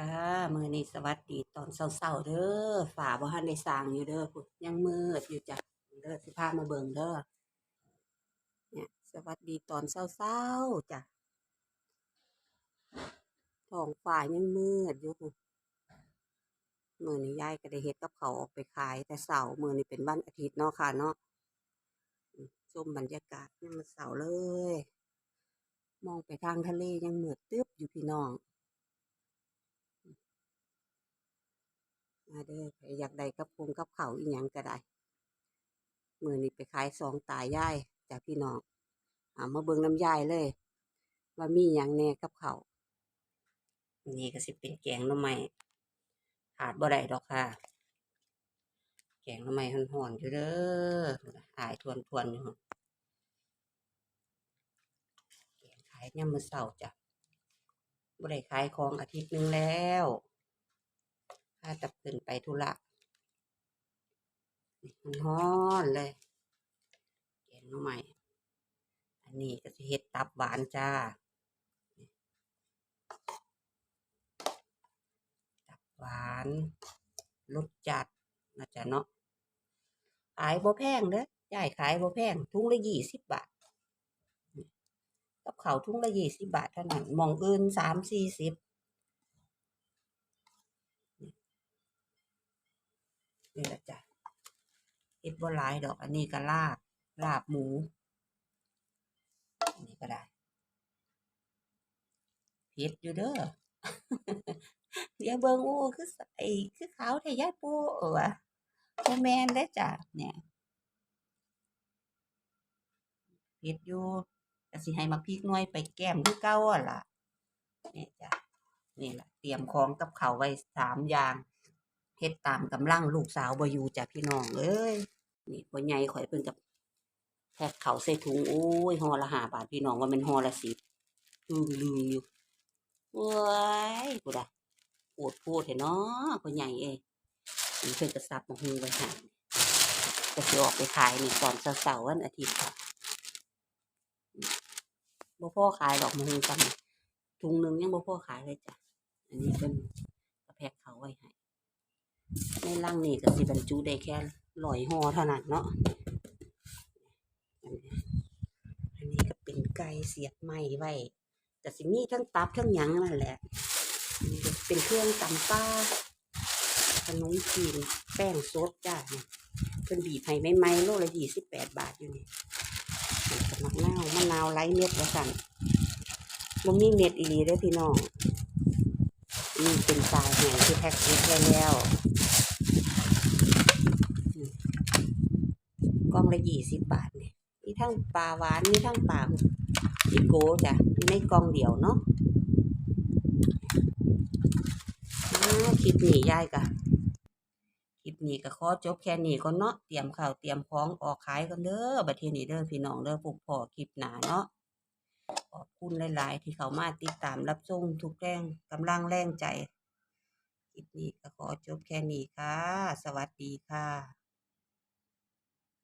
ค่ะมือนี้สวัสดีตอนเช้าๆเด้อฟ้าบ่ทันได้สร้างอยู่เด้อพุ่นยังมืดอยู่จ้ะเด้อสิพามาเบิ่งเด้อเนี่ยสวัสดีตอนเช้าๆจ้ะท้องฟ้ายังมืดอยู่พุ่นมือนี้ยายก็ได้เฮ็ดกับข้าออกไปขาย แต่เช้ามือนี้เป็นวันอาทิตย์เนาะค่ะเนาะชมบรรยากาศยามมื้อเช้าเลย มองไปทางทะเลยังมืดตึ๊บอยู่พี่น้อง มาเด้ออยากได้กับพุงกับเขาอีหยังก็ได้มือนี้ไปขายสองตายายจ้ะพี่น้องอามาเบิ่งน้ำยายเลย ว่ามีหยังแน่กับเขานี่ก็สิเป็นแกงหน่อไม้ขาดบ่ได้ดอกค่ะ แกงหน่อไม้ห่อนๆอยู่เด้ออายทวนๆอยู่แกงขายยามมื้อเช้าจ้ะบ่ได้ขายของอาทิตย์นึงแล้ว พาตับขึ้นไปธุระมันฮ้อนเลยแกงหน่อไม้อันนี้ก็สิเฮ็ดตับหวานจ้า ตับหวานรสจัดนะจ๊ะเนาะ ขายบ่แพงเด้อยายขายบ่แพงถุงละยี่สิบบาท กับเขาวถุงละยี่สิบบาทเท่านั้นหมองอื่นสามสี่สิบ นี่แหละจ้ะเฮ็ดบ่หลายดอก อันนี้ก็ลาบลาบหมู อันนี้ก็ได้เผ็ดอยู่เด้อเดี๋ยวเบิ่งโอ้คือใสคือขาวแท้ยายปูเออวะบ่แมนเด้จ้ะเนี่ยเผ็ดอยู่ก็สิให้มักพริกน่วยไปแก้มคือเก่าอะล่ะนี่จ้ะนี่ละเตรียมของกับเขาไว้สามอย่าง เฮ็ดตามกำลังลูกสาวบ่อยู่จ้ะพี่น้องเอ้ยนี่พ่ใหญ่ข่อยเพิ่นกับแพ็คข้าใส่ถุงโอ้ยห่อละ5บาทพี่น้องว่ามันห่อละ10อึ้งลึงอยู่โอ้ยกูดะโปวดโพดเถอะเนาะพ่อใหญ่เอ้ยนี่เพิ่นก็ซับมาหุงไว้ห้ก็สิออกไปขายนี่ตอนเช้าๆวันอาทิตย์ค่ะบ่พอขายดอกมาหุงกันถุงหนึงยังบ่พอขายเลยจ้ะ อันนี้เพิ่นก็แพ็คเขาไว้ให้ ในลังนี่ก็สิบรรจุได้แค่ร้อยห่อเท่านั้นเนาะอันนี้อันนี้ก็เป็นไก่เสียบไม้ไว้ก็สิมีทั้งตับทั้งหยังนั่นแหละนี่เป็นเครื่องตำป้าขนมจีนแป้งสดจ้าเนี่ยเพิ่นบีบให้ใหม่ๆโลละยี่สิบแปดบาทอยู่นี่มะนาวมะนาวไร้เม็ดแล้วสั่นบ่มีเม็ดอีหลีเด้พี่น้อง นี่เป็นปลาแห้งที่แพ็คเก็บไว้แล้วกล่องละยี่สิบบาทเนี่ยมีทั้งปลาหวานมีทั้งปลาอีโกจ้ะอยู่ในกล่องเดียวเนาะคลิปนี้ยายกะคลิปนี้ก็ขอจบแค่นี้ก่อนเนาะเตรียมข้าวเตรียมของออกขายกันเด้อบัดทีนี้เด้อพี่น้องเด้อพวกพอคลิปหนาเนาะ ขอบคุณหลาย ๆ ที่เข้ามาติดตามรับชมทุกแรงกำลังแรงใจ คลิปนี้ก็ขอจบแค่นี้ค่ะ สวัสดีค่ะ